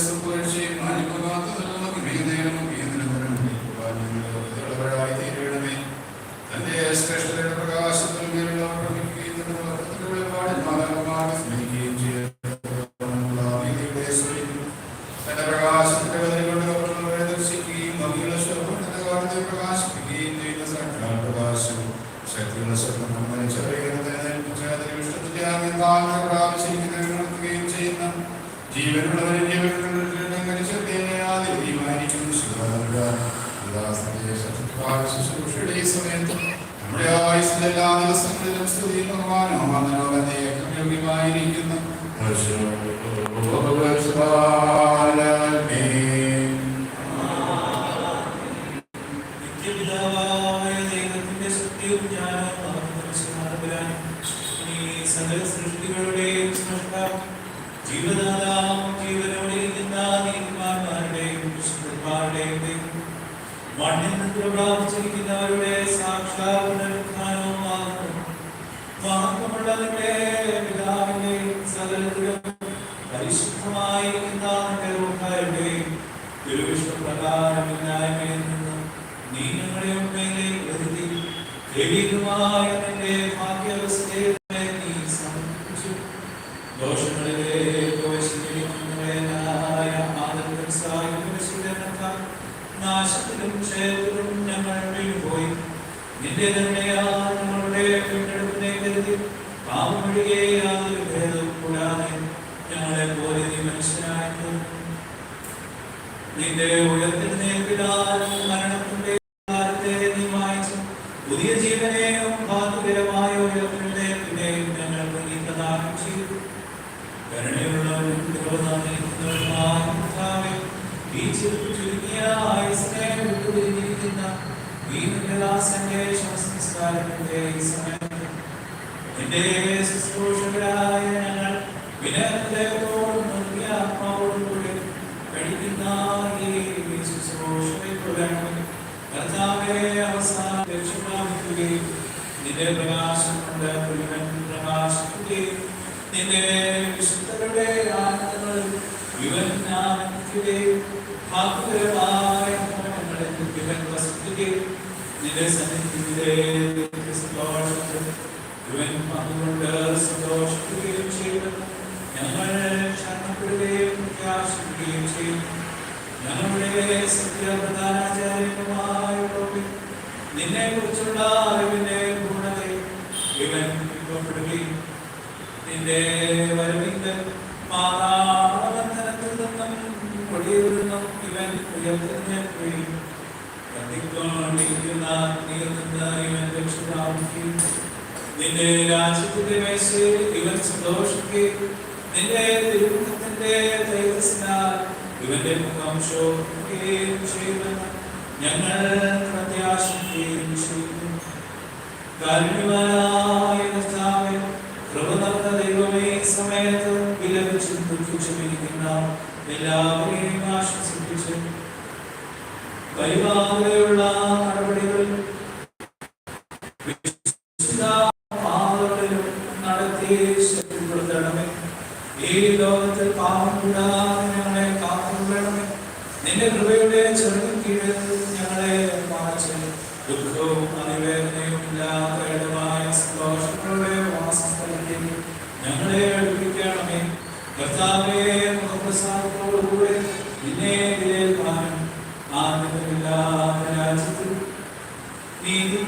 começam com ശുശ്രൂഷയുടെ ഈ സമയത്ത് നമ്മുടെ ആയുസ്സിന്റെ എല്ലാ ദിവസങ്ങളിലും സ്തുതി ബഹുമാനവും നിത്യപിതാവായ ദൈവത്തിന്റെ സത്യവും ജ്ഞാനവും ആത്മവിശ്വാസപരാനും ഈ സകല സൃഷ്ടികളുടെയും സൃഷ്ടാവും ജീവദാതാവും ജീവനോടെ ഇരിക്കുന്ന നീതിമാന്മാരുടെയും വിശുദ്ധന്മാരുടെയും ദൈവം പ്രാപിച്ചിരിക്കുന്നവരുടെ സാക്ഷാത് പുനരുത്ഥാനവുമാകുന്നു മഹത്വമുള്ള നിന്റെ പിതാവിന്റെയും സകലത്തിലും പരിശുദ്ധമായിരിക്കുന്ന നിന്റെ റൂഹാരുടെയും തിരുവിഷ്ടപ്രകാരം ഇല്ലായ്മയിൽ നീ ഞങ്ങളെ ഉണ്മയിലേക്ക് വരുത്തി. ദൈവികമായ നിന്റെ ഉയർത്തെഴുന്നേൽപ്പിനാലും മരണത്തിന്റെ കാലത്തെ പുതിയ ജീവനെയും ഭാഗ്യകരമായ ഉയർത്തെഴുന്നേൽപ്പിനെയും ഞങ്ങൾക്ക് നീ പ്രദാനം ചെയ്തു. ഈ ചുരുങ്ങിയ ആയുസ്സിനെ വിട്ടുപിരിഞ്ഞിരിക്കുന്ന ഈ നിന്റെ ശവസംസ്കാരത്തിന്റെ ഈ ഞങ്ങൾ വിനയത്തോടും നിന്റെ പ്രകാശം കൊണ്ട് മുഴുവൻ പ്രകാശിക്കുകയും നിന്റെ വിശുദ്ധരുടെ ആനന്ദങ്ങളിൽ ഇവൻ ആനന്ദിക്കുകയും ഭാഗ്യകരമായ ഭവനങ്ങളിൽ ഇവൻ വസിക്കുകയും നിന്റെ സന്നിധിയിലെ സന്തോഷത്തിൽ ഇവൻ പങ്കുകൊണ്ട് സന്തോഷിക്കുകയും ചെയ്യുന്നു ഞങ്ങൾ ക്ഷണപ്പെടുകയും പ്രത്യാശിക്കുകയും ചെയ്യുന്നു ഞങ്ങളുടെ സത്യപ്രധാനാചാര്യനുമായുള്ളവൻ നിന്നെ കുറിച്ചുള്ള അറിവിന്റെ ഗുണതയെ ഇവൻ രൂപപ്പെടുകയും നിന്റെ വരവിന്റെ മാതാബന്ധനത്തിൽ നിന്നും ഒളിയൂരുന്നും ഇവൻ ഉയർത്തുകയും കത്തിക്കൊണ്ടിരിക്കുന്ന നീർ നിന്ന് ഇവൻ രക്ഷിതാവുകയും നിന്റെ ഇവൻ സന്തോഷിക്കുകയും നിന്റെ തിരുമുഖത്തിന്റെ തേജസ്സിനാൽ ഇവന്റെ മുഖം ശോഭിക്കുകയും ചെയ്ത് ഞങ്ങൾ പ്രത്യാശിക്കുകയും ചെയ്തു കാരുണ്യവാനായ കർത്താവെ കൃപ ദൈവമേ, സമയത്ത് വിലപിച്ചും ദുഃഖിച്ചുമിരിക്കുന്ന എല്ലാവരെയും ആശ്വസിപ്പിച്ച് പരിപാലനയുള്ള നടപടികൾ നടത്തി ശക്തിപ്പെടുത്തണമേ ഈ ലോകത്തിൽ കാത്തുകൊള്ളണമേ നിന്റെ കൃപയുടെ ചെറുതിൻ കീഴിൽ ഞങ്ങളെ മാറ്റി ദുഃഖവും അതിവേദനയും ഇല്ലാത്തമായ സന്തോഷങ്ങളുടെ വാസസ്ഥലത്തേക്ക് ഞങ്ങളെ എടുപ്പിക്കണമേ കർത്താവേ മുഖപ്രസാദത്തോടുകൂടെ നിന്നെ വിലയിരുത്താനും ആദ്യമില്ലാത്ത രാജ്യത്തിൽ നീതി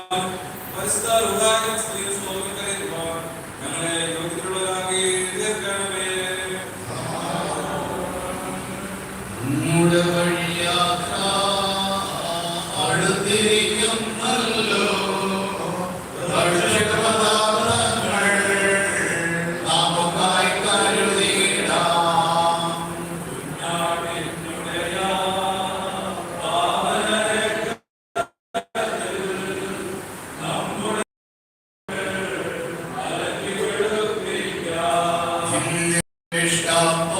പരിശുദ്ധ റുഹായും സ്ത്രീയും സ്തോത്രം ഞങ്ങളെ യോഗ്യതയുള്ളവരാക്കി തീർക്കണമേ നമ്മുടെ Krishna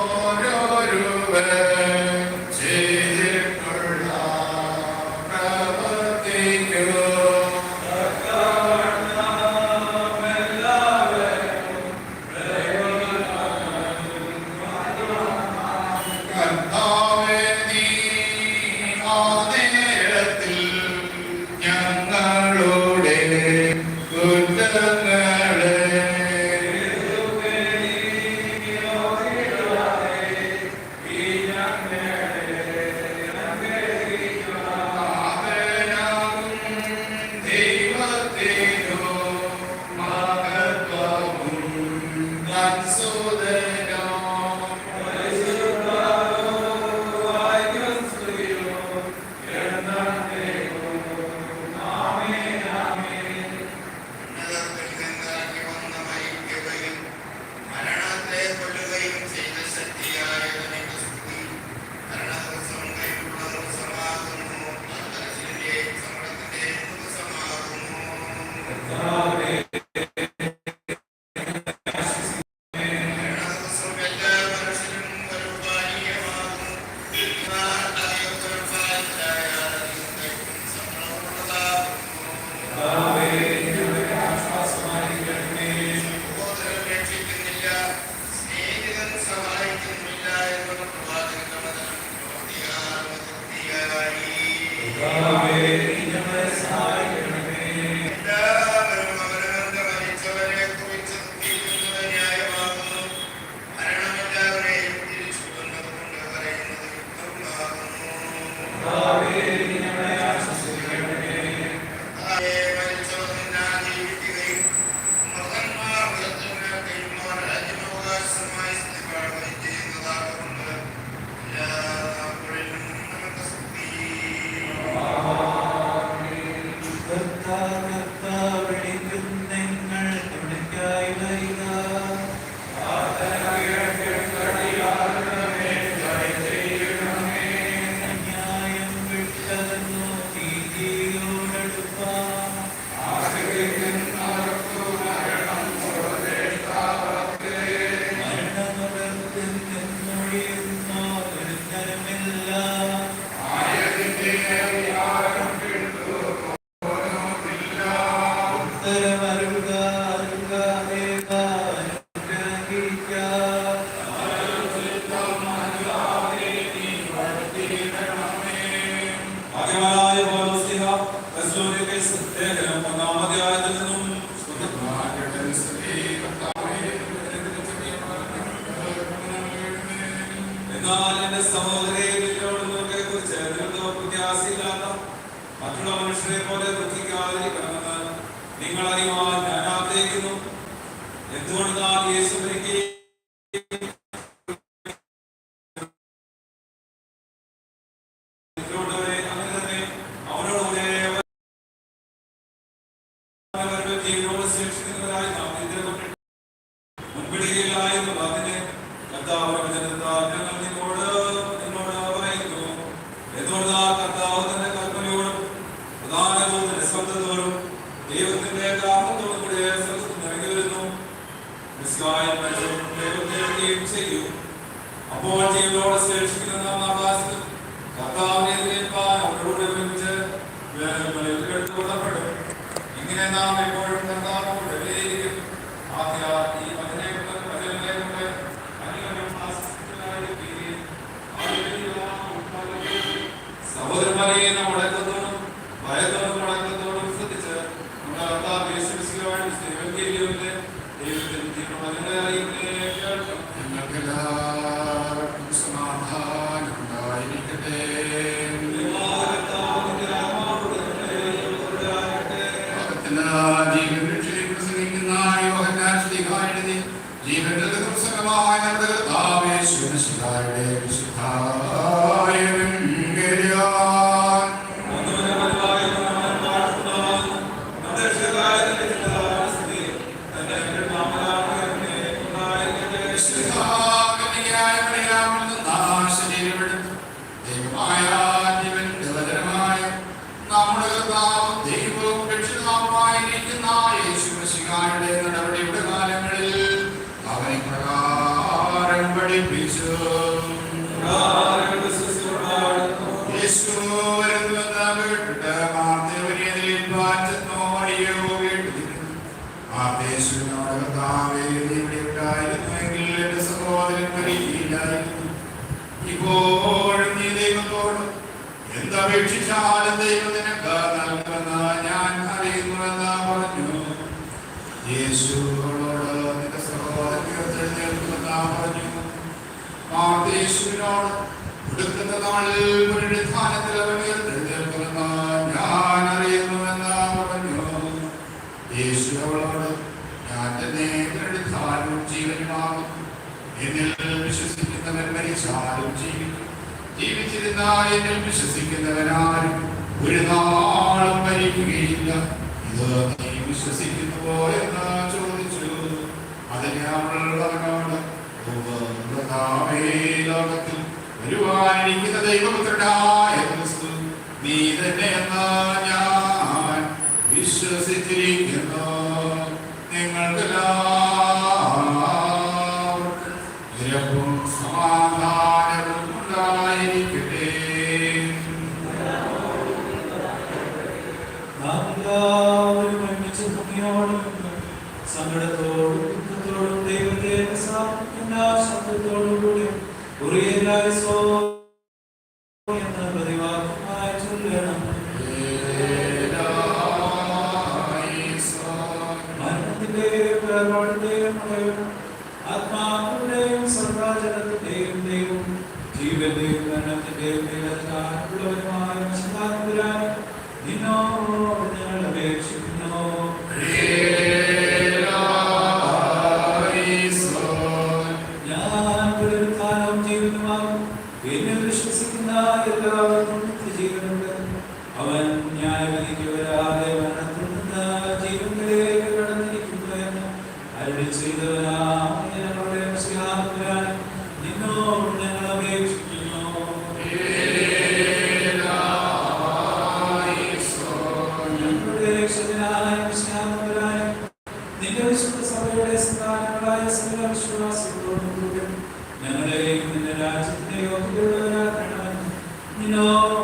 ഓരോരുവർ തെസ്സലോനിക്കസ് ലേഖനം ഒന്നാം അധ്യായത്തിൽ നിന്നും എന്നാൽ എന്റെ സഹോദരയെ നിങ്ങളോടുന്നവരെ കുറിച്ച് നിങ്ങൾക്ക് പ്രത്യാശയില്ലാത്ത മറ്റുള്ള മനുഷ്യരെ പോലെ ദുഃഖിക്കാതിരിക്കണമെന്ന് നിങ്ങൾ അറിയുവാൻ ഞാൻ ആഗ്രഹിക്കുന്നു. എന്തുകൊണ്ടാണ് യേശു മരിക്കുകയും നിങ്ങളോടുകൂടെ അങ്ങനെ തന്നെ അവരോടുകൂടെ അവരുടെ ജീവനോട് ശേഷിക്കുന്നവരായി നാം നിദ്രകൊണ്ടിട്ട് മുൻപിടുകയില്ലായിരുന്നു അതിന് കർത്താവിന്റെ വചനത്താൽ ഞങ്ങൾ നിന്നോട് നിന്നോട് പറയുന്നു എന്തുകൊണ്ടാ കർത്താവ് തന്റെ കൽപ്പനയോടും പ്രധാന ദൂതന്റെ ദൈവത്തിന്റെ കാരണത്തോടും കൂടെ ഇറങ്ങി വരുന്നു മിസ്കായം മനുഷ്യരും ദൈവത്തെ ചെയ്യും അപ്പോൾ ജീവനോട് ശേഷിക്കുന്ന ആകാശത്തിൽ കർത്താവിനെ അവരോട് ഒരുമിച്ച് എടുത്തുകൊള്ളപ്പെടും ഇങ്ങനെ നാം എപ്പോഴും കേട്ടിരുന്നു ആദേശനോട് കർത്താവേ ഇവിടെ ഉണ്ടായിരുന്നുവെങ്കിൽ എന്റെ സഹോദരൻ മരിയില്ലായിരുന്നു ഇപ്പോഴും നീ ദൈവത്തോട് എന്തപേക്ഷിച്ചാലും ദൈവം നിനക്ക് നൽകുമെന്ന് ഞാൻ അറിയുന്നുവെന്ന് പറഞ്ഞു. യേശു അവളോട് നിന്റെ സഹോദരൻ ഉയർത്തെഴുന്നേൽക്കുമെന്ന് പറഞ്ഞു. മാർത്തേശുവിനോട് കൊടുക്കുന്ന നാളിൽ പുനരുദ്ധാനത്തിൽ ഞാൻ പറഞ്ഞു അവളോട് ഞാൻ തന്നെ പുനരുദ്ധാനവും ജീവനുമാകും എന്നിൽ വിശ്വസിക്കുന്നവൻ മരിച്ചാലും ജീവിക്കും. എന്നിൽ വിശ്വസിക്കുന്നവനാരും ഒരു നാളും മരിക്കുകയില്ല. ഇത് നീ വിശ്വസിക്കുന്നുവോ എന്ന് ചോദിച്ചു. അതിന് "ഉവ്വ്, ലോകത്തിൽ വരുവാനിരിക്കുന്ന ദൈവപുത്രനായ ക്രിസ്തു. നീ തന്നെയെന്ന് ഞാൻ വിശ്വസിച്ചിരിക്കുന്നു. the നിന്നോട് നിന്റെ വിശുദ്ധ സഭയുടെ സന്താനങ്ങളായ സകല വിശ്വാസികളോടും കൂടെ ഞങ്ങളെയും നിന്റെ രാജ്യത്തെ യോഗ്യതയുള്ളവരാക്കണമെന്ന് നിന്നോട്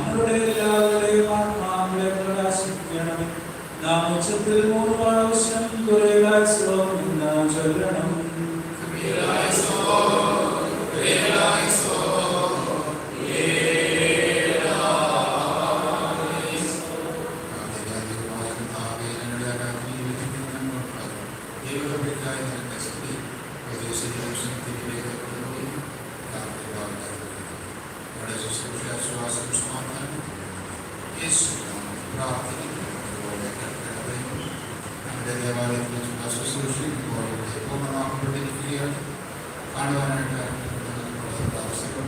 ഞങ്ങളുടെ എല്ലാവരുടെയും ആത്മാക്കളെ പ്രകാശിപ്പിക്കണമേ. നാം ഉച്ചത്തിൽ മൂന്ന് കാണുവാനായിട്ട് അവസരം